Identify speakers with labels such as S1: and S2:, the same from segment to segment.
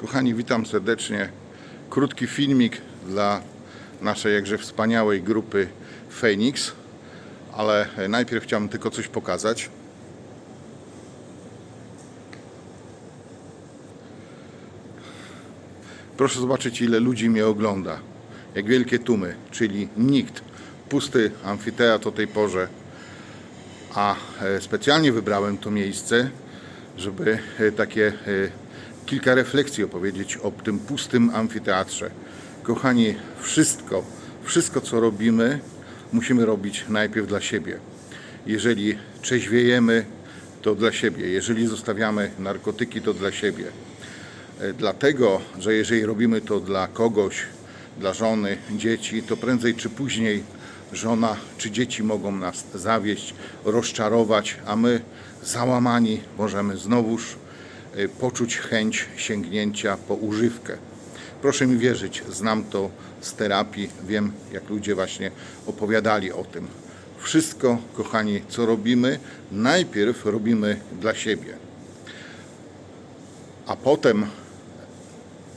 S1: Kochani, witam serdecznie. Krótki filmik dla naszej jakże wspaniałej grupy Phoenix, ale najpierw chciałem tylko coś pokazać. Proszę zobaczyć, ile ludzi mnie ogląda. Jak wielkie tłumy, czyli nikt. Pusty amfiteatr o tej porze. A e, specjalnie wybrałem to miejsce, żeby e, takie e, kilka refleksji opowiedzieć o tym pustym amfiteatrze. Kochani, wszystko, wszystko co robimy, musimy robić najpierw dla siebie. Jeżeli trzeźwiejemy, to dla siebie. Jeżeli zostawiamy narkotyki, to dla siebie. E, Dlatego, że jeżeli robimy to dla kogoś, dla żony, dzieci, to prędzej czy później żona czy dzieci mogą nas zawieść, rozczarować, a my załamani możemy znowuż poczuć chęć sięgnięcia po używkę. Proszę mi wierzyć, znam to z terapii, wiem jak ludzie właśnie opowiadali o tym. Wszystko, kochani, co robimy, najpierw robimy dla siebie, a potem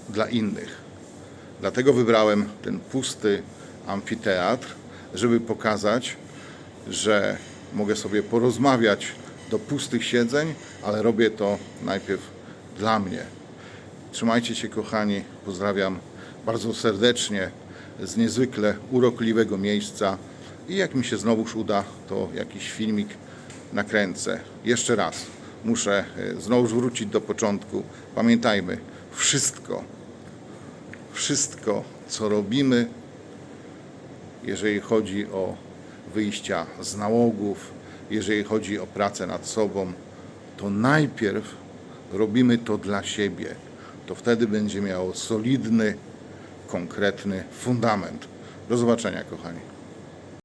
S1: dla innych. Dlatego wybrałem ten pusty amfiteatr, żeby pokazać, że mogę sobie porozmawiać do pustych siedzeń, ale robię to najpierw dla mnie. Trzymajcie się, kochani. Pozdrawiam bardzo serdecznie z niezwykle urokliwego miejsca. I jak mi się znowuż uda, to jakiś filmik nakręcę. Jeszcze raz muszę e, znowuż wrócić do początku. Pamiętajmy, wszystko, wszystko, co robimy, jeżeli chodzi o wyjścia z nałogów, jeżeli chodzi o pracę nad sobą, to najpierw robimy to dla siebie. To wtedy będzie miało solidny, konkretny fundament. Do zobaczenia, kochani.